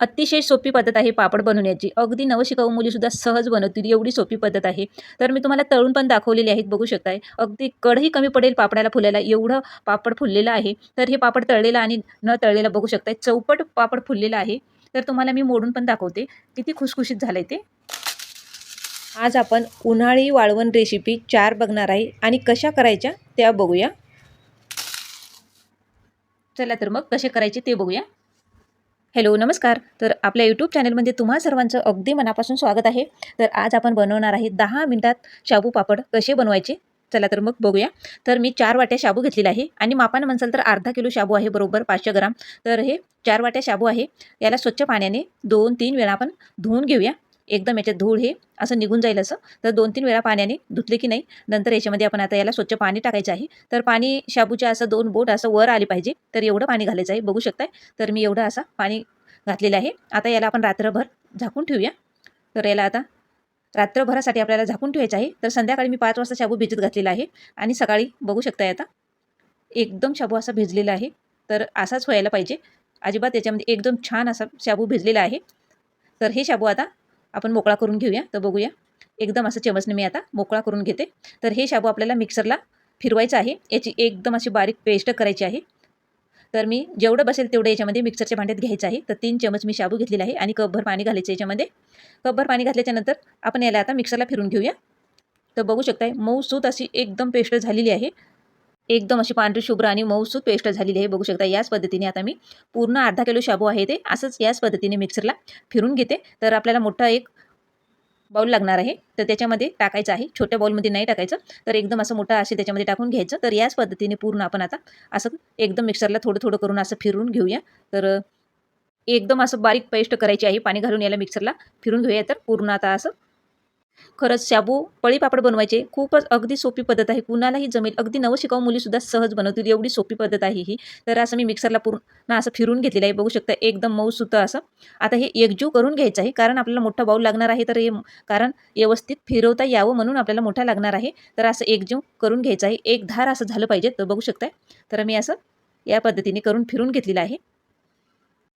अतिशय सोपी पद्धत आहे पापड बनवण्याची अगदी नवशिकाऊ मुलीसुद्धा सहज बनवतील एवढी सोपी पद्धत आहे. तर मी तुम्हाला तळून पण दाखवलेली आहेत बघू शकताय. अगदी कढही कमी पडेल पापडाला फुलायला एवढं पापड फुललेलं आहे. तर हे पापड तळलेलं आणि न तळलेलं बघू शकताय. चौपट पापड फुललेलं आहे. तर तुम्हाला मी मोडून पण दाखवते. किती खुसखुशीत झालंय ते. आज आपण उन्हाळी वाळवण रेसिपी चार बघणार आहे आणि कशा करायच्या त्या बघूया. चला तर मग कसे करायचे ते बघूया. हॅलो नमस्कार. तर आपल्या यूट्यूब चॅनलमध्ये तुम्हा सर्वांचं अगदी मनापासून स्वागत आहे. तर आज आपण बनवणार आहे दहा मिनटात शाबू पापड कसे बनवायचे? चला तर मग बघूया. तर मी चार वाट्या शाबू घेतलेला आहे आणि मापानं म्हणसाल तर अर्धा किलो शाबू आहे बरोबर पाचशे ग्राम. तर हे चार वाट्या शाबू आहे. याला स्वच्छ पाण्याने दोन तीन वेळा आपण धुवून घेऊया. एकदम याच्यात धूळ हे असं निघून जाईल असं. तर दोन तीन वेळा पाण्याने धुतले की नाही नंतर याच्यामध्ये आपण आता याला स्वच्छ पाणी टाकायचं आहे. तर पाणी शाबूच्या असं दोन बोट असं वर आले पाहिजे तर एवढं पाणी घालायचं आहे. बघू शकताय. तर मी एवढं असं पाणी घातलेलं आहे. आता याला आपण रात्रभर झाकून ठेवूया. तर याला आता रात्रभरासाठी आपल्याला झाकून ठेवायचं आहे. तर संध्याकाळी मी पाच वाजता शाबू भिजत घातलेला आहे. आणि सकाळी बघू शकताय आता एकदम शाबू असा भिजलेला आहे. तर असाच व्हायला पाहिजे. अजिबात त्याच्यामध्ये एकदम छान असा शाबू भिजलेला आहे. तर हे शाबू आता आपण मोकळा करून घेऊया. तर बघूया. एकदम असं चमचने मी आता मोकळा करून घेते. तर हे शाबू आपल्याला मिक्सरला फिरवायचं आहे. याची एकदम अशी बारीक पेस्ट करायची आहे. तर मी जेवढं बसेल तेवढं याच्यामध्ये मिक्सरच्या भांड्यात घ्यायचं आहे. तर तीन चमच मी शाबू घेतलेला आहे आणि कपभर पाणी घालायचं याच्यामध्ये. कपभर पाणी घातल्याच्यानंतर आपण याला आता मिक्सरला फिरून घेऊया. तर बघू शकताय मऊसूत अशी एकदम पेस्ट झालेली आहे. एकदम अशी पांढरी शुभ्र आणि मऊसूद पेस्ट झालेली आहे. बघू शकता याच पद्धतीने आता मी पूर्ण अर्धा किलो शाबू आहे ते असंच याच पद्धतीने मिक्सरला फिरून घेते. तर आपल्याला मोठा एक बाऊल लागणार आहे. तर त्याच्यामध्ये टाकायचं आहे. छोट्या बाऊलमध्ये नाही टाकायचं. तर एकदम असं मोठं असे त्याच्यामध्ये टाकून घ्यायचं. तर याच पद्धतीने पूर्ण आपण आता असं एकदम मिक्सरला थोडं थोडं करून असं फिरून घेऊया. तर एकदम असं बारीक पेस्ट करायची आहे. पाणी घालून याला मिक्सरला फिरून घेऊया. तर पूर्ण आता असं खरंच शाबू पळीपापड बनवायचे खूपच अगदी सोपी पद्धत आहे. कुणालाही जमेल अगदी नवशिकाऊ मुलीसुद्धा सहज बनवतील एवढी सोपी पद्धत आहे ही. तर असं मी मिक्सरला पूर्ण असं फिरून घेतलेलं आहे. बघू शकता एकदम मऊ सुतं असं. आता हे एकजीव करून घ्यायचं आहे कारण आपल्याला मोठा बाऊल लागणार आहे तर हे कारण व्यवस्थित फिरवता यावं म्हणून आपल्याला मोठा लागणार आहे. तर असं एकजीव करून घ्यायचं आहे. एक धार असं झालं पाहिजे तर बघू शकताय. तर मी असं या पद्धतीने करून फिरून घेतलेलं आहे.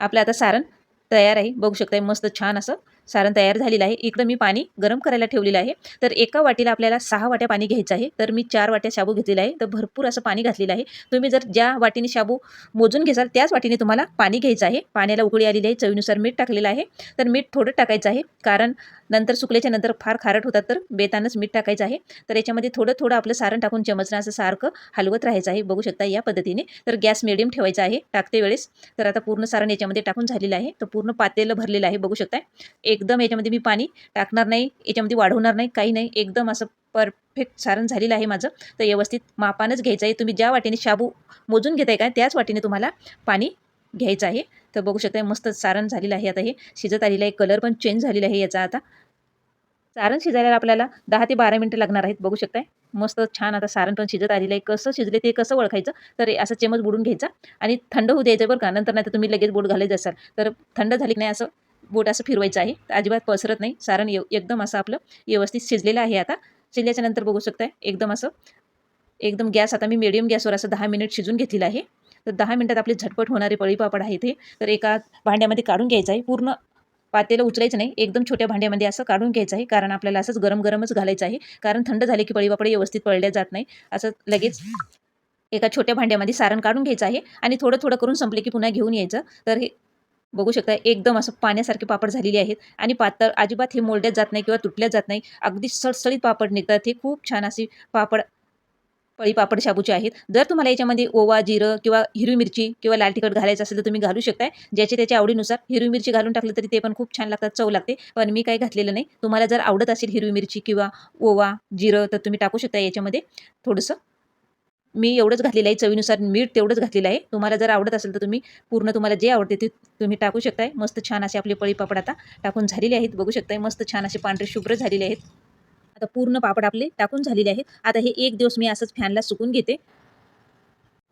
आपलं आता सारण तयार आहे. बघू शकताय मस्त छान असं सारण तयार झालेलं आहे. इकडं मी पाणी गरम करायला ठेवलेलं आहे. तर एका वाटीला आपल्याला सहा वाट्या पाणी घ्यायचं आहे. तर मी चार वाट्या शाबू घेतलेला आहे. तर भरपूर असं पाणी घातलेलं आहे. तुम्ही जर ज्या वाटीने शाबू मोजून घेसाल त्याच वाटीने तुम्हाला पाणी घ्यायचं आहे. पाण्याला उकळी आलेली आहे. चवीनुसार मीठ टाकलेलं आहे. तर मीठ थोडं टाकायचं आहे. कारण नंतर सुकल्याच्या नंतर फार खारट होतात. तर बेतानच मीठ टाकायचं आहे. तर याच्यामध्ये थोडं थोडं आपलं सारण टाकून चमचणं असं सारखं हलवत राहायचं आहे. बघू शकता या पद्धतीने. तर गॅस मिडियम ठेवायचा आहे. टाकते वेळेस. तर आता पूर्ण सारण याच्यामध्ये टाकून झालेलं आहे. तर पूर्ण पातेलं भरलेलं आहे. बघू शकताय. एकदम याच्यामध्ये मी पाणी टाकणार नाही याच्यामध्ये वाढवणार नाही काही नाही. एकदम असं परफेक्ट सारण झालेलं आहे माझं. तर व्यवस्थित मापानच घ्यायचं आहे. तुम्ही ज्या वाटेने शाबू मोजून घेताय का त्याच वाटेने तुम्हाला पाणी घ्यायचं आहे. तर बघू शकता मस्त सारण झालेलं आहे आता हे. शिजत आलेलं आहे. कलर पण चेंज झालेला आहे याचा आता. सारण शिजायला आपल्याला दहा ते बारा मिनटं लागणार आहेत. बघू शकताय. मस्त छान आता सारण पण शिजत आलेलं आहे. कसं शिजले ते कसं ओळखायचं? तर असं चेमच बुडून घ्यायचा आणि थंड होऊ द्यायचं बरं का. नंतर नाही तर तुम्ही लगेच बोट घालत असाल. तर थंड झाली की नाही असं बोट असं फिरवायचं आहे. तर अजिबात पसरत नाही. सारण येव एकदम असं आपलं व्यवस्थित शिजलेलं आहे आता. शिजल्याच्या नंतर बघू शकताय एकदम असं एकदम गॅस आता मी मिडियम गॅसवर असं दहा मिनिट शिजून घेतलेलं आहे. तर दहा मिनटात आपले झटपट होणारे पळीपापड आहे ते तर एका भांड्यामध्ये काढून घ्यायचं आहे. पूर्ण पातेला उचलायचं नाही. एकदम छोट्या भांड्यामध्ये असं काढून घ्यायचं आहे. कारण आपल्याला असंच गरम गरमच घालायचं आहे. कारण थंड झाले की पळीपापड व्यवस्थित पळल्या जात नाही. असं लगेच एका छोट्या भांड्यामध्ये सारण काढून घ्यायचं आहे. आणि थोडं थोडं करून संपले की पुन्हा घेऊन यायचं. तर हे बघू शकता एकदम असं पाण्यासारखे पापड झालेले आहेत. आणि पातळ अजिबात हे मोलड्यात जात नाही किंवा तुटल्या जात नाही. अगदी सळसळीत पापड निघतात. हे खूप छान असे पापड पळी पापड शाबूचे आहेत. जर तुम्हाला याच्यामध्ये ओवा जिरं किंवा हिरवी मिरची किंवा लाल तिखट घालायचं असेल तर तुम्ही घालू शकताय. ज्याच्या त्याच्या आवडीनुसार हिरवी मिरची घालून टाकलं तरी ते पण खूप छान लागतात. चव लागते. पण मी काही घातलेलं नाही. तुम्हाला जर आवडत असेल हिरवी मिरची किंवा ओवा जिरं तर तुम्ही टाकू शकता याच्यामध्ये. थोडंसं मी एवढंच घातलेलं आहे चवीनुसार मीठ तेवढंच घातलेलं आहे. तुम्हाला जर आवडत असेल तर तुम्ही पूर्ण तुम्हाला जे आवडते ते तुम्ही टाकू शकताय. मस्त छान असे आपले पळी पापड आता टाकून झालेले आहेत बघू शकताय. मस्त छान असे पांढरे शुभ्र झालेले आहेत. आता पूर्ण पापड आपले टाकून झालेले आहेत. आता हे एक दिवस मी असंच फॅनला सुकून घेते.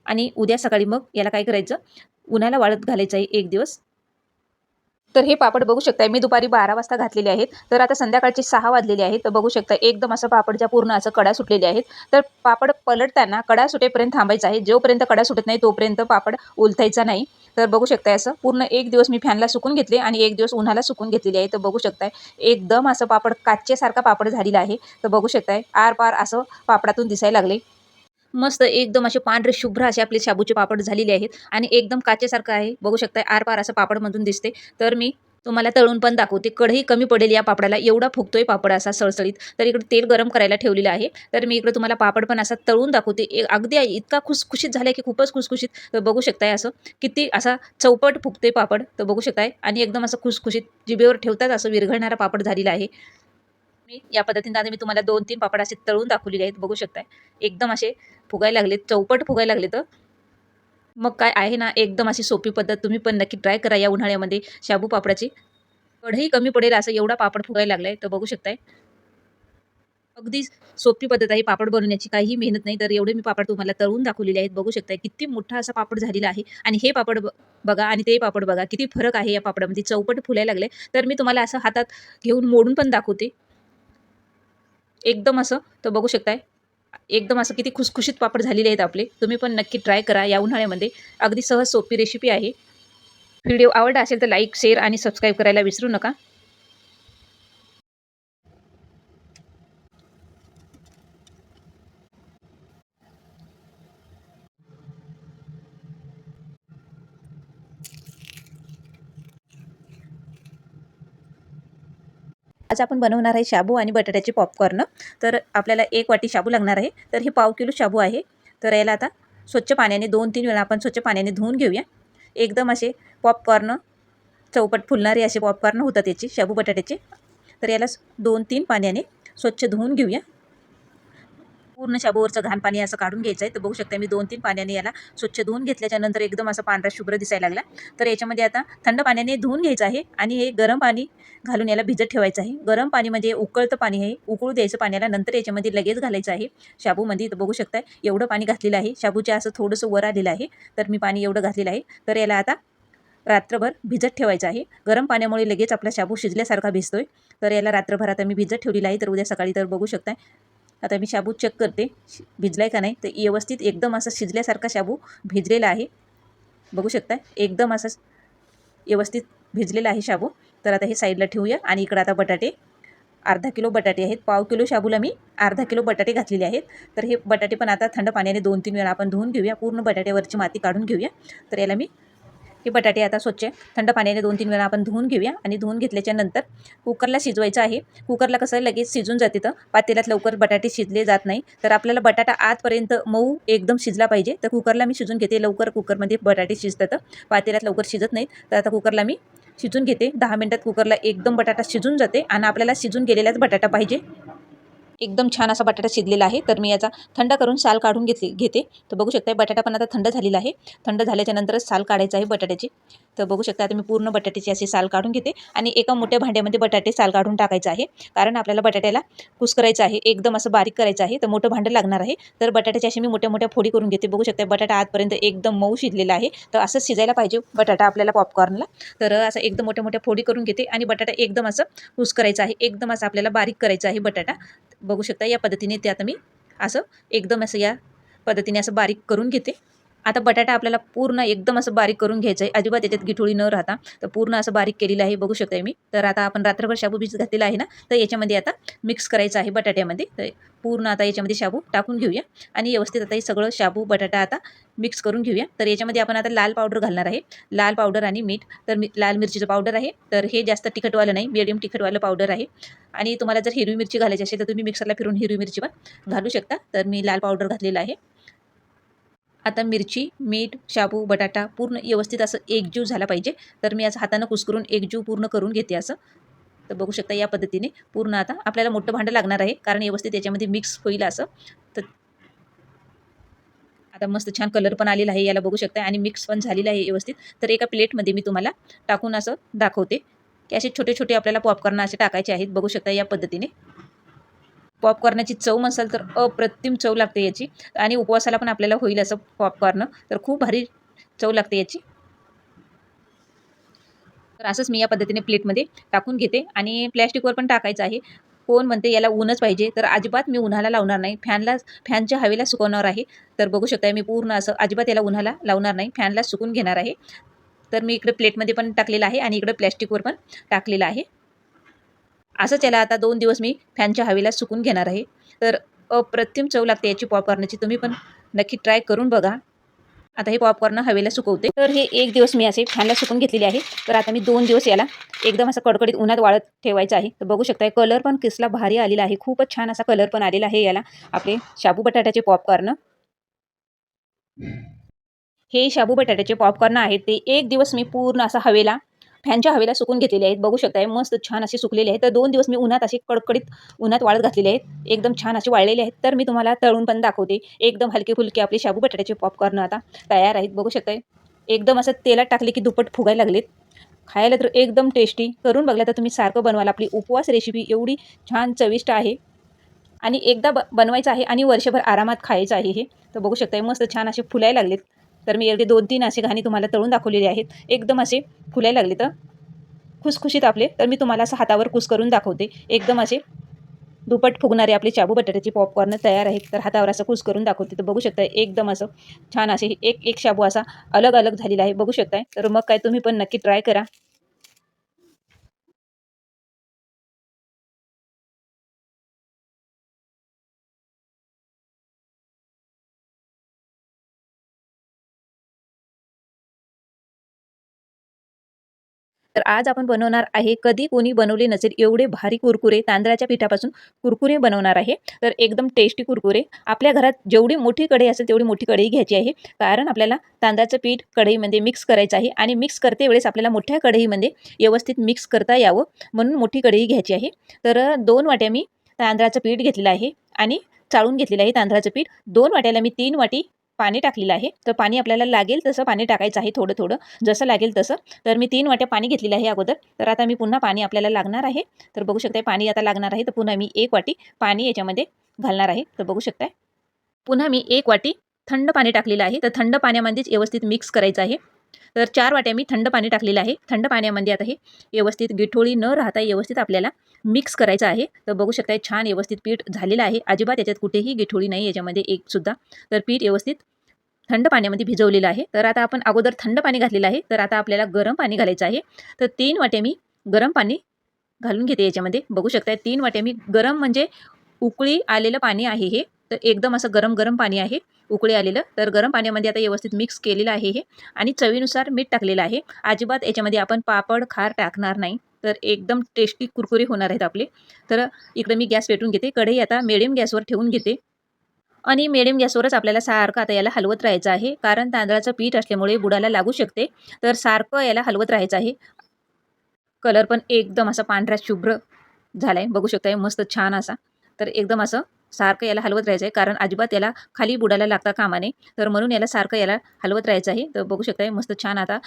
आणि उद्या सकाळी मग याला काय करायचं? उन्हाला वाळत घालायचं आहे एक दिवस. तर हे पापड बघू शकताय मी दुपारी बारा वाजता घातलेले आहेत. तर आता संध्याकाळचे सहा वाजलेले आहेत. तर बघू शकता एकदम असं पापडच्या पूर्ण असं कडा सुटलेले आहेत. तर पापड पलटताना कडा सुटेपर्यंत थांबायचं आहे. जोपर्यंत कडा सुटत नाही तोपर्यंत पापड उलथायचा नाही. तर बघू शकताय असं पूर्ण एक दिवस मी फॅनला सुकून घेतले आणि एक दिवस उन्हाला सुकून घेतलेले आहे. तर बघू शकताय एकदम असं पापड काचेसारखा पापड झालेला आहे. तर बघू शकताय आर पार असं पापडातून दिसायला लागले. मस्त एकदम असे पांढरे शुभ्र असे आपले शाबूचे पापड झालेले आहेत. आणि एकदम काचेसारखं आहे. बघू शकता आरपार असं पापडमधून दिसते. तर मी तुम्हाला तळून पण दाखवते. कढई कमी पडेल या पापडाला. एवढा फुगतोय पापड असा सळसळीत. तर इकडे तेल गरम करायला ठेवलेलं आहे. तर मी इकडे तुम्हाला पापड पण असा तळून दाखवते. अगदी इतका खुसखुशीत झाला की खूपच खुसखुशीत. तर बघू शकताय असं किती असा चौपट फुगतोय पापड. तर बघू शकताय. आणि एकदम असं खुसखुशीत जिभेवर ठेवताच असं विरघळणारा पापड झालेला आहे. मी या पद्धतीने आता मी तुम्हाला दोन तीन पापड असे तळून दाखवलेले आहेत. बघू शकताय. एकदम असे फुगायला लागले चौपट फुगायला लागले तर. मग काय आहे ना एकदम अशी सोपी पद्धत. तुम्ही पण नक्की ट्राय करा या उन्हाळ्यामध्ये शाबू पापडाची. कढई कमी पडेल असं एवढा पापड फुगायला लागलाय तर बघू शकताय. अगदी सोपी पद्धत आहे पापड बनवण्याची. काहीही मेहनत नाही तर एवढे मी पापड तुम्हाला तळून दाखवलेले आहेत. बघू शकताय किती मोठा असा पापड झालेला आहे. आणि हे पापड बघा आणि ते पापड बघा किती फरक आहे या पापडामध्ये. चौपट फुलायला लागले. तर मी तुम्हाला असं हातात घेऊन मोडून पण दाखवते. एकदम असं तर बघू शकताय. एकदम असं किती खुसखुशीत पापड झालेले आहेत आपले. तुम्ही पण नक्की ट्राय करा या उन्हाळ्यामध्ये. अगदी सहज सोपी रेसिपी आहे. व्हिडिओ आवडला असेल तर लाईक शेअर आणि सबस्क्राईब करायला विसरू नका. आज आपण बनवणार आहे शाबू आणि बटाट्याचे पॉपकॉर्न तर आपल्याला एक वाटी शाबू लागणार आहे. तर हे पाव किलो शाबू आहे. तर याला आता स्वच्छ पाण्याने दोन तीन वेळा आपण स्वच्छ पाण्याने धुवून घेऊया. एकदम असे पॉपकॉर्न चौपट फुलणारे असे पॉपकॉर्न होतात याचे शाबू बटाट्याचे. तर याला दोन तीन पाण्याने स्वच्छ धुवून घेऊया. पूर्ण शाबूवरचं घाण पाणी असं काढून घ्यायचं आहे तर बघू शकता मी दोन तीन पाण्याने याला स्वच्छ धुवून घेतल्याच्या नंतर एकदम असं पांढरा शुभ्र दिसायला लागला. तर याच्यामध्ये आता थंड पाण्याने धुवून घ्यायचं आहे आणि हे गरम पाणी घालून याला भिजत ठेवायचं आहे. गरम पाणी म्हणजे उकळतं पाणी आहे. उकळू द्यायचं पाण्याला नंतर याच्यामध्ये लगेच घालायचं आहे. शाबूमध्ये तर बघू शकता एवढं पाणी घातलेलं आहे. शाबूच्या असं थोडंसं वर आलेलं आहे. तर मी पाणी एवढं घातलेलं आहे. तर याला आता रात्रभर भिजत ठेवायचं आहे. गरम पाण्यामुळे लगेच आपला शाबू शिजल्यासारखा भिजतोय. तर याला रात्रभर आता मी भिजत ठेवलेला आहे. तर उद्या सकाळी तर बघू शकताय आता मी शाबू चेक करते. भिजला भिजलाय का नाही? तर व्यवस्थित एकदम असं शिजल्यासारखा शाबू भिजलेला आहे. बघू शकताय? एकदम असं व्यवस्थित भिजलेला आहे शाबू. तर आता हे साईडला ठेवूया. आणि इकडं आता बटाटे. अर्धा किलो बटाटे आहेत. पाव किलो शाबूला मी अर्धा किलो बटाटे घातलेले आहेत. तर हे बटाटे पण आता थंड पाण्याने दोन तीन वेळा आपण धुवून घेऊया. पूर्ण बटाट्यावरची माती काढून घेऊया. तर याला मी हे बटाटे आता स्वच्छ थंड पाण्याने दोन तीन वेळा आपण धुवून घेऊया आणि धुवून घेतल्याच्या नंतर कुकरला शिजवायचं आहे. कुकरला कसं लगेच शिजून जाते तर पातेल्यात लवकर बटाटे शिजले जात नाही. तर आपल्याला बटाटा आतपर्यंत मऊ एकदम शिजला पाहिजे. तर कुकरला मी शिजून घेते. लवकर कुकरमध्ये बटाटे शिजतात. पातेल्यात लवकर शिजत नाहीत. तर आता कुकरला मी शिजून घेते. दहा मिनटात कुकरला एकदम बटाटा शिजून जाते आणि आपल्याला शिजून गेलेलाच बटाटा पाहिजे. एकदम छान असा बटाटा शिजलेला आहे. तर मी याचा थंड करून साल काढून घेतली घेते. तर बघू शकता बटाटा पण आता थंड झालेला आहे. थंड झाल्याच्या नंतरच साल काढायचा आहे बटाट्याची. तर बघू शकता आता मी पूर्ण बटाट्याची असे साल काढून घेते आणि एका मोठ्या भांड्यामध्ये बटाटे साल काढून टाकायचं आहे. कारण आपल्याला बटाट्याला कुस्करायचं आहे एकदम असं बारीक करायचं आहे. तर मोठं भांडं लागणार आहे. तर बटाट्याची अशी मी मोठ्या मोठ्या फोडी करून घेते. बघू शकता बटाटा आतपर्यंत एकदम मऊ शिजलेला आहे. तर असं शिजायला पाहिजे बटाटा आपल्याला पॉपकॉर्नला तर असं एकदम मोठ्या मोठ्या फोडी करून घेते आणि बटाटा एकदम असं कुस्करायचं आहे. एकदम असं आपल्याला बारीक करायचं आहे बटाटा. बघू शकता या पद्धतीने ते आता मी असं एकदम असं या पद्धतीने असं बारीक करून घेते. आता बटाटा आपल्याला पूर्ण एकदम असं बारीक करून घ्यायचं आहे अजिबात त्याच्यात गिठोळी न राहता. तर पूर्ण असं बारीक केलेलं आहे बघू शकता मी. तर आता आपण रात्रभर शाबू बीज घातलेला आहे ना तर याच्यामध्ये आता मिक्स करायचं आहे बटाट्यामध्ये. तर पूर्ण आता याच्यामध्ये शाबू टाकून घेऊया. आणि व्यवस्थित आता हे सगळं शाबू बटाटा आता मिक्स करून घेऊया. तर याच्यामध्ये आपण आता लाल पावडर घालणार आहे. लाल पावडर आणि मीठ. तर मी लाल मिरचीचं पावडर आहे. तर हे जास्त तिखटवालं नाही मिडियम तिखटवालं पावडर आहे. आणि तुम्हाला जर हिरवी मिरची घालायची असेल तर तुम्ही मिक्सरला फिरून हिरवी मिरची पण घालू शकता. तर मी लाल पावडर घातलेला आहे. आता मिरची मीठ शाबू बटाटा पूर्ण व्यवस्थित असं एकजीव झाला पाहिजे. तर मी असं हातानं कुस्करून एकजीव पूर्ण करून घेते असं. तर बघू शकता या पद्धतीने पूर्ण आता आपल्याला मोठं भांडं लागणार आहे कारण व्यवस्थित याच्यामध्ये मिक्स होईल असं. तर आता मस्त छान कलर पण आलेला आहे याला बघू शकता. आणि मिक्स पण झालेलं आहे व्यवस्थित. तर एका प्लेटमध्ये मी तुम्हाला टाकून असं दाखवते. की असे छोटे छोटे आपल्याला पॉपकॉर्न असे टाकायचे आहेत बघू शकता या पद्धतीने. पॉपकॉर्नची चव म्हणसाल तर अप्रतिम चव लागते याची. आणि उपवासाला पण आपल्याला होईल असं पॉपकॉर्न तर खूप भारी चव लागते याची. तर असंच मी या पद्धतीने प्लेटमध्ये टाकून घेते. आणि प्लॅस्टिकवर पण टाकायचं आहे. कोण म्हणते याला ऊनच पाहिजे? तर अजिबात मी उन्हाला लावणार नाही. फॅनला फॅनच्या हवेला सुकवणार आहे. तर बघू शकता मी पूर्ण असं अजिबात याला उन्हाला लावणार नाही. फॅनला सुकून घेणार आहे. तर मी इकडे प्लेटमध्ये पण टाकलेलं आहे. आणि इकडे प्लॅस्टिकवर पण टाकलेलं आहे. असंच याला आता दोन दिवस मी फॅनच्या हवेला सुकून घेणार आहे. तर अप्रतिम चव लागते याची पॉपकॉर्नची तुम्ही पण नक्की ट्राय करून बघा. आता हे पॉपकॉर्न हवेला सुकवते. तर हे एक दिवस मी असे फॅनला सुकून घेतलेले आहे. तर आता मी दोन दिवस याला एकदम असं कडकडीत उन्हात वाळत ठेवायचं आहे. तर बघू शकता कलर पण किसला भारी आलेला आहे. खूपच छान असा कलर पण आलेला आहे याला. आपले शाबू बटाट्याचे पॉपकॉर्न हे शाबू बटाट्याचे पॉपकॉर्न आहेत. ते एक दिवस मी पूर्ण असा हवेला फॅनच्या हवेला सुकून घेतलेले आहेत. बघू शकताय मस्त छान असे सुकलेले आहेत. तर दोन दिवस मी उन्हात असे कडकडीत उन्हात वाळत घातलेले आहेत. एकदम छान असे वाळलेले आहेत. तर मी तुम्हाला तळून पण दाखवते. एकदम हलके फुलके आपले शाबू बटाट्याचे पॉपकॉर्न आता तयार आहेत. बघू शकताय. एकदम असं तेलात टाकले की दुप्पट फुगायला लागलेत. खायला तर एकदम टेस्टी करून बघला तर तुम्ही सारखं बनवाल. आपली उपवास रेसिपी एवढी छान चविष्ट आहे. आणि एकदा ब बनवायचं आहे आणि वर्षभर आरामात खायचं आहे हे. तर बघू शकताय मस्त छान असे फुलायला लागलेत. तर मी एवढे दोन तीन असे घाणी तुम्हाला तळून दाखवलेले आहेत. एकदम असे फुलायला लागले तर खुसखुशीत आपले. तर मी तुम्हाला असं हातावर कुस करून दाखवते. एकदम असे दुपट फुगणारे आपले चाबू बटाट्याचे पॉपकॉर्न तयार आहेत. तर हातावर असं कुस करून दाखवते. तर बघू शकताय एकदम असं छान असे एक एक शाबू असा अलग अलग झालेला आहे. बघू शकताय. तर मग काय तुम्ही पण नक्की ट्राय करा. तर आज आपण बनवणार आहे कधी कोणी बनवले नसेल एवढे भारी कुरकुरे तांदळाच्या पिठापासून कुरकुरे बनवणार आहे. तर एकदम टेस्टी कुरकुरे. आपल्या घरात जेवढी मोठी कढई असेल तेवढी मोठी कढई घ्यायची आहे. कारण आपल्याला तांदळाचं पीठ कढईमध्ये मिक्स करायचं आहे आणि मिक्स करते वेळेस आपल्याला मोठ्या कढईमध्ये व्यवस्थित मिक्स करता यावं म्हणून मोठी कढई घ्यायची आहे. तर दोन वाट्या मी तांदळाचं पीठ घेतलेलं आहे आणि चाळून घेतलेलं आहे तांदळाचं पीठ. दोन वाट्याला मी तीन वाटी पाणी टाकलेलं आहे. तर पाणी आपल्याला लागेल तसं पाणी टाकायचं आहे थोडं थोडं. जसं लागेल तसं. तर मी तीन वाट्या पाणी घेतलेलं आहे अगोदर. तर आता मी पुन्हा पाणी आपल्याला लागणार आहे. तर बघू शकताय पाणी आता लागणार आहे. तर पुन्हा मी एक वाटी पाणी याच्यामध्ये घालणार आहे. तर बघू शकताय. पुन्हा मी एक वाटी थंड पाणी टाकलेलं आहे. तर थंड पाण्यामध्येच व्यवस्थित मिक्स करायचं आहे. तर चार वाट्या मी थंड पाणी टाकलेलं आहे. थंड पाण्यामध्ये आता हे व्यवस्थित गिठोळी न राहता व्यवस्थित आपल्याला मिक्स करायचं आहे. तर बघू शकताय छान व्यवस्थित पीठ झालेलं आहे. अजिबात याच्यात कुठेही गिठोळी नाही याच्यामध्ये एक सुद्धा. तर पीठ व्यवस्थित थंड पाण्यामध्ये भिजवलेलं आहे. तर आता आपण अगोदर थंड पाणी घातलेलं आहे. तर आता आपल्याला गरम पाणी घालायचं आहे. तर तीन वाटे मी गरम पाणी घालून घेते याच्यामध्ये. बघू शकताय तीन वाटे मी गरम म्हणजे उकळी आलेलं पाणी आहे हे. तर एकदम असं गरम गरम पाणी आहे. उकळी आलेलं. तर गरम पाण्यामध्ये आता व्यवस्थित मिक्स केलेलं आहे हे. आणि चवीनुसार मीठ टाकलेलं आहे. अजिबात याच्यामध्ये आपण पापड खार टाकणार नाही. तर एकदम टेस्टी कुरकुरी होणार आहेत आपले. तर इकडे मी गॅस पेटून घेते. कढई आता मिडियम गॅसवर ठेवून घेते. आणि मिडियम गॅसवरच आपल्याला सारखं आता याला हलवत राहायचं आहे. कारण तांदळाचं पीठ असल्यामुळे बुडाला लागू शकते. तर सारखं याला हलवत राहायचं आहे. कलर पण एकदम असा पांढऱ्या शुभ्र झाला आहे बघू शकताय मस्त छान असा. तर एकदम असं सारखं याला हलवत राहायचं आहे. कारण अजिबात याला खाली बुडाला लागता कामा नये. तर म्हणून याला सारखं याला हलवत राहायचं आहे. तर बघू शकताय मस्त छान आता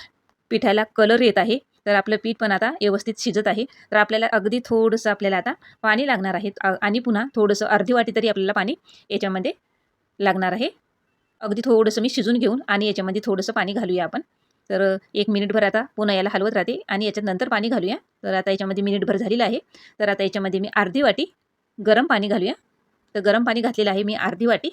पिठाला कलर येत आहे. तर आपलं पीठ पण आता व्यवस्थित शिजत आहे. तर आपल्याला अगदी थोडंसं आपल्याला आता पाणी लागणार आहे. आणि पुन्हा थोडंसं अर्धी वाटी तरी आपल्याला पाणी याच्यामध्ये लागणार आहे. अगदी थोडंसं मी शिजून घेऊन आणि याच्यामध्ये थोडंसं पाणी घालूया आपण. तर एक मिनिटभर आता पुन्हा याला हलवत राहते आणि याच्यात नंतर पाणी घालूया. तर आता याच्यामध्ये मिनिटभर झालेलं आहे. तर आता याच्यामध्ये मी अर्धी वाटी गरम पाणी घालूया. तर गरम पाणी घातलेलं आहे मी अर्धी वाटी.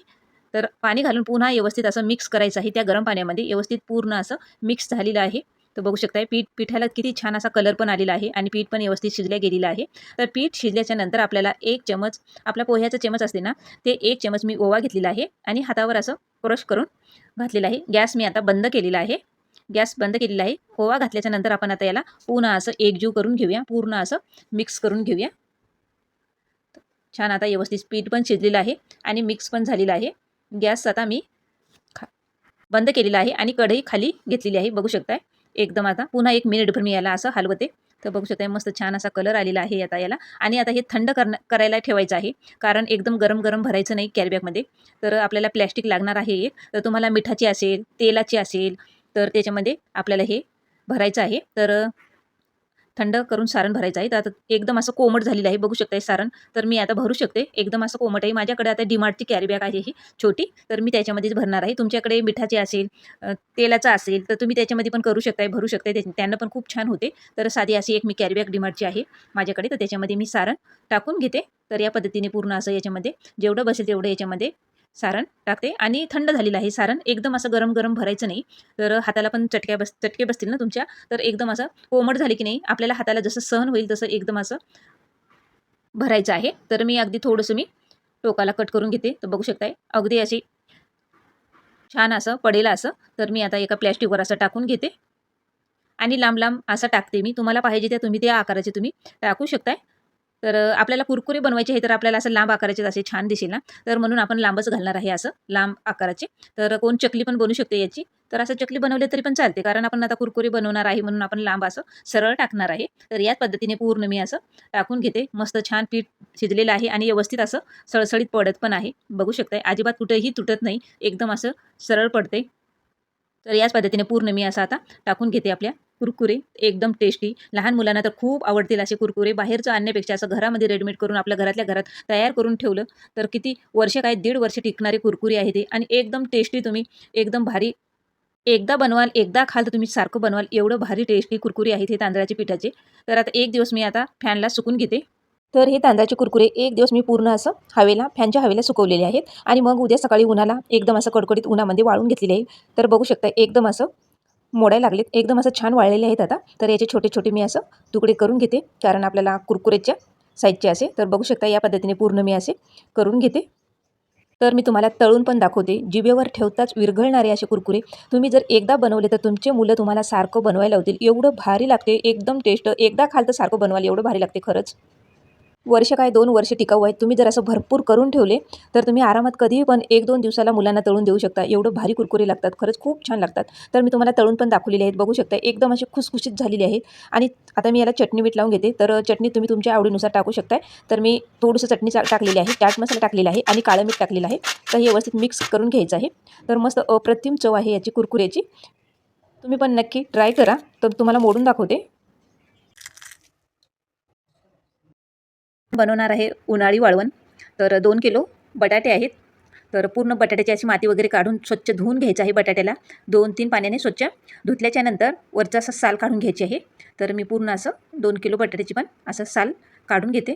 तर पाणी घालून पुन्हा व्यवस्थित असं मिक्स करायचं आहे. त्या गरम पाण्यामध्ये व्यवस्थित पूर्ण असं मिक्स झालेलं आहे. तर बघू शकताय पीठ पिठाला किती छान असा कलर पण आलेला आहे आणि पीठ पण व्यवस्थित शिजल्या गेलेलं आहे. तर पीठ शिजल्याच्या नंतर आपल्याला एक चमच आपला पोह्याचा चमच असते ना ते एक चमच मी ओवा घेतलेला आहे आणि हातावर असं क्रश करून घातलेलं आहे. गॅस मी आता बंद केलेला आहे. गॅस बंद केलेला आहे. ओवा घातल्याच्या नंतर आपण आता याला पुन्हा असं एकजीव करून घेऊया. पूर्ण असं मिक्स करून घेऊया. छान आता व्यवस्थित पीठ पण शिजलेलं आहे आणि मिक्स पण झालेलं आहे. गॅस आता मी खा बंद केलेला आहे आणि कढई खाली घेतलेली आहे. बघू शकताय. एकदम आता. पुन्हा एक मिनिटभर मी याला असं हलवते. तर बघू शकता मस्त छान असा कलर आलेला आहे आता याला. आणि आता हे थंड करणं करायला ठेवायचं आहे. कारण एकदम गरम गरम भरायचं नाही कॅरीबॅगमध्ये तर आपल्याला प्लॅस्टिक लागणार आहे एक. तर तुम्हाला मिठाची असेल तेलाची असेल तर त्याच्यामध्ये आपल्याला हे भरायचं आहे. तर थंड करून सारण भरायचं आहे. तर आता एकदम असं कोमट झालेलं आहे. बघू शकता सारण. तर मी आता भरू शकते. एकदम असं कोमट आहे. माझ्याकडे आता डीमार्टची कॅरी बॅग आहे ही छोटी. तर मी त्याच्यामध्येच भरणार आहे. तुमच्याकडे मिठाची असेल तेलाचा असेल तर तुम्ही त्याच्यामध्ये पण करू शकताय भरू शकताय. त्यांना पण खूप छान होते. तर साधी अशी एक मी कॅरी बॅग डीमार्टची आहे माझ्याकडे. तर त्याच्यामध्ये मी सारण टाकून घेते. तर या पद्धतीने पूर्ण असं याच्यामध्ये जेवढं बसेल तेवढं याच्यामध्ये सारण टाकते आणि थंड झालेलं आहे. सारण एकदम असं गरम गरम भरायचं नाही. तर हाताला पण चटक्या बस चटके बसतील ना तुमच्या. तर एकदम असं कोमट झाले की नाही आपल्याला हाताला जसं सहन होईल तसं एकदम असं भरायचं आहे. तर मी अगदी थोडंसं मी टोकाला कट करून घेते. तर बघू शकताय अगदी अशी छान असं पडेल असं. तर मी आता एका प्लॅस्टिकवर असं टाकून घेते. आणि लांब लांब असं टाकते मी. तुम्हाला पाहिजे त्या तुम्ही त्या आकाराचे तुम्ही टाकू शकताय. तर आपल्याला कुरकुरे बनवायचे आहे तर आपल्याला असं लांब आकाराचे असे छान दिसेल ना. तर म्हणून आपण लांबच घालणार आहे असं लांब आकाराचे. तर कोण चकली पण बनवू शकते याची. तर असं चकली बनवले तरी पण चालते. कारण आपण आता कुरकुरे बनवणार आहे म्हणून आपण लांब असं सरळ टाकणार आहे. तर याच पद्धतीने पूर्ण मी असं टाकून घेते. मस्त छान पीठ शिजलेलं आहे आणि व्यवस्थित असं सळसळीत पडत पण आहे. बघू शकताय अजिबात कुठेही तुटत नाही. एकदम असं सरळ पडते. तर याच पद्धतीने पूर्ण मी असं आता टाकून घेते आपल्या कुरकुरे. एकदम टेस्टी लहान मुलांना तर खूप आवडतील असे कुरकुरे. बाहेरचं आणण्यापेक्षा असं घरामध्ये रेडीमेड करून आपल्या घरातल्या घरात तयार करून ठेवलं तर किती वर्ष काय दीड वर्ष टिकणारे कुरकुरे आहे ते. आणि एकदम टेस्टी तुम्ही एकदम भारी. एकदा बनवाल एकदा खाल तर तुम्ही सारखं बनवाल. एवढं भारी टेस्टी कुरकुरी आहेत हे तांदळाच्या पिठाचे. तर आता एक दिवस मी आता फॅनला सुकून घेते. तर हे तांदळाचे कुरकुरे एक दिवस मी पूर्ण असं हवेला फॅनच्या हवेला सुकवलेले आहेत. आणि मग उद्या सकाळी उन्हाला एकदम असं कडकडीत उन्हामध्ये वाळून घेतलेले आहे. तर बघू शकता एकदम असं मोडायला लागलेत. एकदम असं छान वाळलेले आहेत आता. तर याचे छोटे छोटे मी असं तुकडे करून घेते. कारण आपल्याला कुरकुरेच्या साईजचे असे. तर बघू शकता या पद्धतीने पूर्ण मी असे करून घेते. तर मी तुम्हाला तळून पण दाखवते. जिभेवर ठेवताच विरघळणारे असे कुरकुरे. तुम्ही जर एकदा बनवले तर तुमचे मुलं तुम्हाला सारखं बनवायला होतील एवढं भारी लागते. एकदम टेस्ट एकदा खाल तर सारखं बनवायला एवढं भारी लागते खरंच. वर्ष काय दोन वर्ष टिकाऊ आहेत. तुम्ही जर असं भरपूर करून ठेवले तर तुम्ही आरामात कधीही पण एक दोन दिवसाला मुलांना तळून देऊ शकता. एवढं भारी कुरकुरे लागतात. खरंच खूप छान लागतात. तर मी तुम्हाला तळून पण दाखवलेले आहेत. बघू शकता एकदम असे खुसखुशीत झालेले आहेत. आणि आता मी याला चटणी मीठ लावून घेते. तर चटणी तुम्ही तुमच्या आवडीनुसार टाकू शकताय. तर मी थोडंसं चटणी चा- टाकलेली आहे. चाट मसाला टाकलेला आहे आणि काळं मीठ टाकलेलं आहे. तर हे व्यवस्थित मिक्स करून घ्यायचं आहे. तर मस्त अप्रतिम चव आहे याची कुरकुऱ्याची. तुम्ही पण नक्की ट्राय करा. तर तुम्हाला मोडून दाखवते. बनवणार आहे उन्हाळी वाळवण. तर दोन किलो बटाटे आहेत. तर पूर्ण बटाट्याची अशी माती वगैरे काढून स्वच्छ धुवून घ्यायचं आहे बटाट्याला. दोन तीन पाण्याने स्वच्छ धुतल्याच्या नंतर वरचा असं साल काढून घ्यायची आहे. तर मी पूर्ण असं दोन किलो बटाट्याची पण असं साल काढून घेते.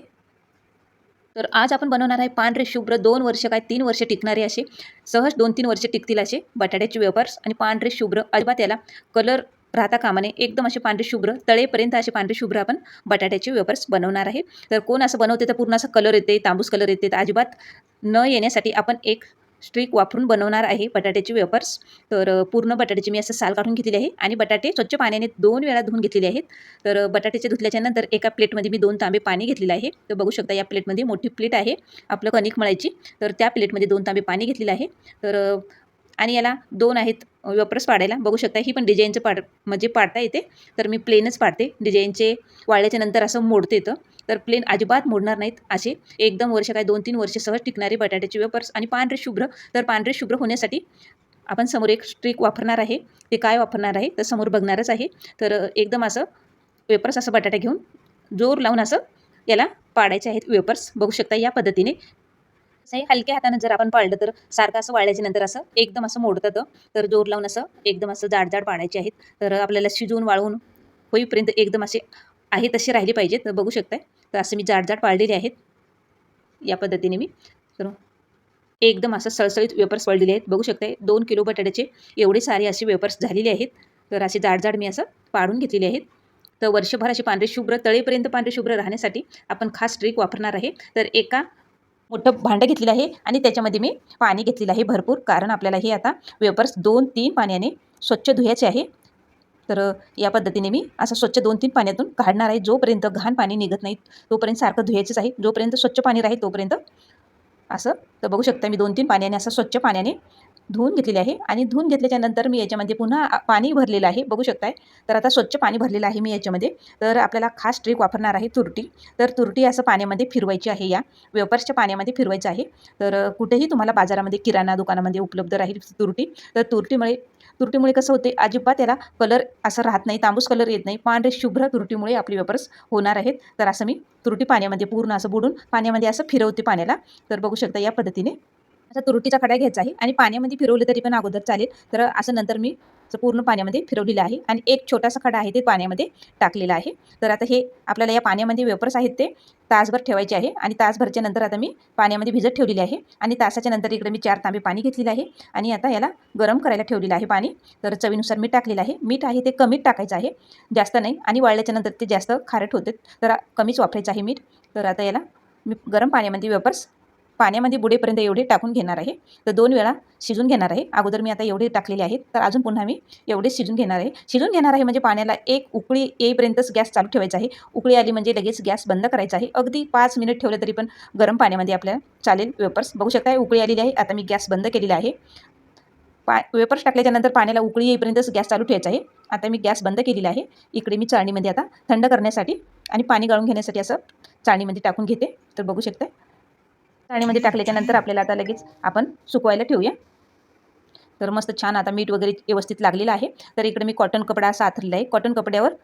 तर आज आपण बनवणार आहे पांढरे शुभ्र. दोन वर्ष काय तीन वर्ष टिकणारे असे. सहज दोन तीन वर्ष टिकतील असे बटाट्याचे वेपर्स आणि पांढरे शुभ्र. अजिबात याला कलर राहता कामाने एकदम असे पांढरे शुभ्र तळेपर्यंत असे पांढरे शुभ्र आपण बटाट्याचे वेपर्स बनवणार आहे. तर कोण असं बनवते तर पूर्ण असं कलर येते तांबूस कलर येते. तर अजिबात न येण्यासाठी आपण एक स्ट्रिक वापरून बनवणार आहे बटाट्याचे वेपर्स तर पूर्ण बटाट्याची मी असं साल काढून घेतलेली आहे आणि बटाटे स्वच्छ पाण्याने दोन वेळा धुवून घेतलेले आहेत. तर बटाट्याचे धुतल्याच्या नंतर एका प्लेटमध्ये मी दोन तांबे पाणी घेतलेलं आहे. तर बघू शकता या प्लेटमध्ये मोठी प्लेट आहे आपलं कणिक मळायची. तर त्या प्लेटमध्ये दोन तांबे पाणी घेतलेलं आहे. तर आणि याला दोन आहेत वेपर्स पाडायला. बघू शकता ही पण डिझाईनचं पाड म्हणजे पाडता येते. तर मी प्लेनच पाडते. डिझाईनचे वाळल्याच्या नंतर असं मोडते येतं तर प्लेन अजिबात मोडणार नाहीत असे. एकदम वर्ष काय दोन तीन वर्ष सहज टिकणारे बटाट्याचे वेपर्स. आणि पांढरे शुभ्र. तर पांढरे शुभ्र होण्यासाठी आपण समोर एक स्ट्रिक वापरणार आहे. ते काय वापरणार आहे तर समोर बघणारच आहे. तर एकदम असं वेपर्स असं बटाटा घेऊन जोर लावून असं याला पाडायचे आहेत वेपर्स. बघू शकता या पद्धतीने. असंही हलक्या हाताने जर आपण पाळलं तर सारखं असं वाळल्याच्या नंतर असं एकदम असं मोडतं तर जोर लावून असं एकदम असं जाड जाड पाडायचे आहेत. तर आपल्याला शिजवून वाळवून होईपर्यंत एकदम असे आहे तसे राहिले पाहिजेत. तर बघू शकताय. तर असं मी जाड जाड पाळलेले आहेत. या पद्धतीने मी. तर एकदम असं सळसळीत वेपर्स वळलेले आहेत. बघू शकताय. दोन किलो बटाट्याचे एवढे सारे असे वेपर्स झालेले आहेत. तर असे जाड जाड मी असं पाडून घेतलेले आहेत. तर वर्षभर असे पांढरे शुभ्र तळेपर्यंत पांढरे शुभ्र राहण्यासाठी आपण खास ट्रिक वापरणार आहे. तर एका मोठं भांडं घेतलेलं आहे आणि त्याच्यामध्ये मी पाणी घेतलेलं आहे भरपूर कारण आपल्याला हे आता वेपर्स दोन तीन पाण्याने स्वच्छ धुयाचे आहे. तर या पद्धतीने मी असं स्वच्छ दोन तीन पाण्यातून काढणार आहे. जोपर्यंत घाण पाणी निघत नाही तोपर्यंत सारखं धुयाचंच आहे. जोपर्यंत स्वच्छ पाणी राहील तोपर्यंत असं. तर बघू शकता मी दोन तीन पाण्याने असं स्वच्छ पाण्याने धुवून घेतलेली आहे आणि धुवून घेतल्याच्या नंतर मी याच्यामध्ये पुन्हा पाणी भरलेलं आहे. बघू शकताय. तर आता स्वच्छ पाणी भरलेलं आहे मी याच्यामध्ये. तर आपल्याला खास ट्रिक वापरणार आहे तुरटी. तर तुरटी असं पाण्यामध्ये फिरवायची आहे या. वेपर्सच्या पाण्यामध्ये फिरवायचं आहे. तर कुठेही तुम्हाला बाजारामध्ये किराणा दुकानामध्ये उपलब्ध राहील तुरटी. तर तुरटीमुळे तुरटीमुळे कसं होते? अजिबात त्याला कलर असं राहत नाही तांबूस कलर येत नाही. पांढरे शुभ्र तुरटीमुळे आपले वेपर्स होणार आहेत. तर असं मी तुरटी पाण्यामध्ये पूर्ण असं बुडून पाण्यामध्ये असं फिरवते पाण्याला. तर बघू शकता या पद्धतीने असा तुरटीचा खडा घ्यायचा आहे आणि पाण्यामध्ये फिरवले तरी पण अगोदर चालेल. तर असं नंतर मी पूर्ण पाण्यामध्ये फिरवलेलं आहे आणि एक छोटासा खडा आहे ते पाण्यामध्ये टाकलेला आहे. तर आता हे आपल्याला या पाण्यामध्ये वेपर्स आहेत ते तासभर ठेवायचे आहे आणि तासभरच्या नंतर आता मी पाण्यामध्ये भिजत ठेवलेले आहे आणि तासाच्या नंतर इकडे मी चार तांबे पाणी घेतलेलं आहे आणि आता याला गरम करायला ठेवलेलं आहे पाणी. तर चवीनुसार मीठ टाकलेलं आहे. मीठ आहे ते कमीच टाकायचं आहे. जास्त नाही आणि वाळल्याच्या नंतर ते जास्त खारट होते. तर कमीच वापरायचं आहे मीठ. तर आता याला मी गरम पाण्यामध्ये वेपर्स पाण्यामध्ये बुडेपर्यंत एवढे टाकून घेणार आहे. तर दोन वेळा शिजून घेणार आहे. अगोदर मी आता एवढे टाकलेले आहेत. तर अजून पुन्हा मी एवढे शिजून घेणार आहे. शिजून घेणार आहे म्हणजे पाण्याला एक उकळी येईपर्यंतच गॅस चालू ठेवायचा आहे. उकळी आली म्हणजे लगेच गॅस बंद करायचा आहे. अगदी पाच मिनिट ठेवलं तरी पण गरम पाण्यामध्ये आपल्याला चालेल वेपर्स. बघू शकता उकळी आलेली आहे. आता मी गॅस बंद केलेला आहे. पा वेपर्स टाकल्याच्यानंतर पाण्याला उकळी येईपर्यंतच गॅस चालू ठेवायचा आहे. आता मी गॅस बंद केलेला आहे. इकडे मी चाळणीमध्ये आता थंड करण्यासाठी आणि पाणी गाळून घेण्यासाठी असं चाळणीमध्ये टाकून घेते. तर बघू शकता चाळणीमध्ये म्हणजे टाकल्याच्या नंतर आपल्याला आता लगेच आपण सुकवायला ठेवूया. तर मस्त छान आता मीठ वगैरे व्यवस्थित लागलेलं आहे. तर इकडे मी कॉटन कपडा असा आथरलेला आहे कॉटन कपड्यावर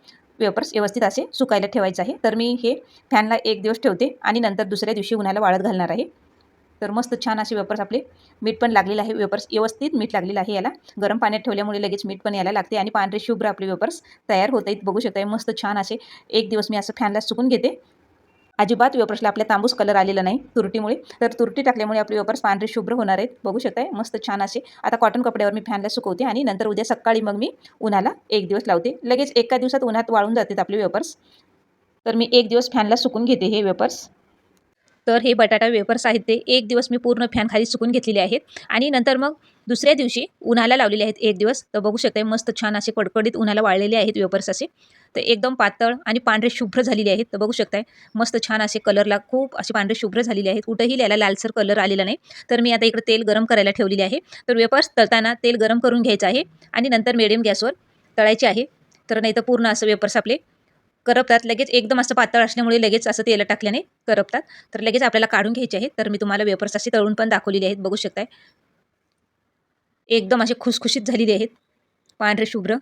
वेपर्स व्यवस्थित असे सुकायला ठेवायचं आहे. तर मी हे फॅनला एक दिवस ठेवते आणि नंतर दुसऱ्या दिवशी उन्हाला वाळत घालणार आहे. तर मस्त छान असे वेपर्स आपले मीठ पण लागलेलं आहे. वेपर्स व्यवस्थित मीठ लागलेलं आहे याला. गरम पाण्यात ठेवल्यामुळे लगेच मीठ पण यायला लागते आणि पांढरे शुभ्र आपले वेपर्स तयार होत आहेत. बघू शकता मस्त छान असे एक दिवस मी असं फॅनला सुकून घेते. अजिबात वेपर्सला आपल्या तांबूस कलर आलेला नाही तुरटीमुळे. तर तुरटी टाकल्यामुळे आपले वेपर्स पांढरे शुभ्र होणार आहेत. बघू शकताय मस्त छान असे. आता कॉटन कपड्यावर मी फॅनला सुकवते आणि नंतर उद्या सकाळी मग मी उन्हाला एक दिवस लावते. लगेच एका दिवसात उन्हात वाळून जातात आपले वेपर्स तर मी एक दिवस फॅनला सुकून घेते हे वेपर्स तर हे बटाटा वेपर्स आहेत ते. एक दिवस मी पूर्ण फॅन खाली सुकून घेतलेले आहेत. आणि नंतर मग दुसऱ्या दिवशी उन्हाला लावलेले आहेत एक दिवस. तर बघू शकताय मस्त छान असे कडकडीत उन्हाला वाळलेले आहेत वेपर्स असे. तर एकदम पातळ आणि पांढरे शुभ्र झालेले आहेत. तर बघू शकताय मस्त छान असे कलरला खूप असे पांढरे शुभ्र झालेले आहेत. कुठंही याला लालसर कलर आलेला नाही. तर मी आता इकडे तेल गरम करायला ठेवलेले आहे. तर वेपर्स तळताना तेल गरम करून घ्यायचं आहे आणि नंतर मिडियम गॅसवर तळायचे आहे. तर नाही तर पूर्ण असं वेपर्स आपले करपतात. लगेच एकदम असं पातळ असल्यामुळे लगेच असं तेल टाकल्याने करपतात. तर लगेच आपल्याला काढून घ्यायचे आहेत. तर मी तुम्हाला वेपर्स असे तळून पण दाखवलेले आहेत. बघू शकताय. एकदम असे खुसखुशीत झालेले आहेत. पांढरे शुभ्र.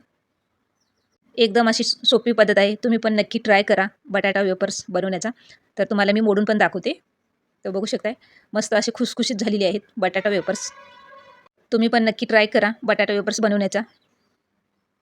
एकदम अशी सोपी पद्धत आहे. तुम्ही पण नक्की ट्राय करा बटाटा वेपर्स बनवण्याचा. तर तुम्हाला मी मोडून पण दाखवते. तर बघू शकताय मस्त असे खुसखुशीत झालेले आहेत बटाटा वेपर्स तुम्ही पण नक्की ट्राय करा बटाटा वेपर्स बनवण्याचा.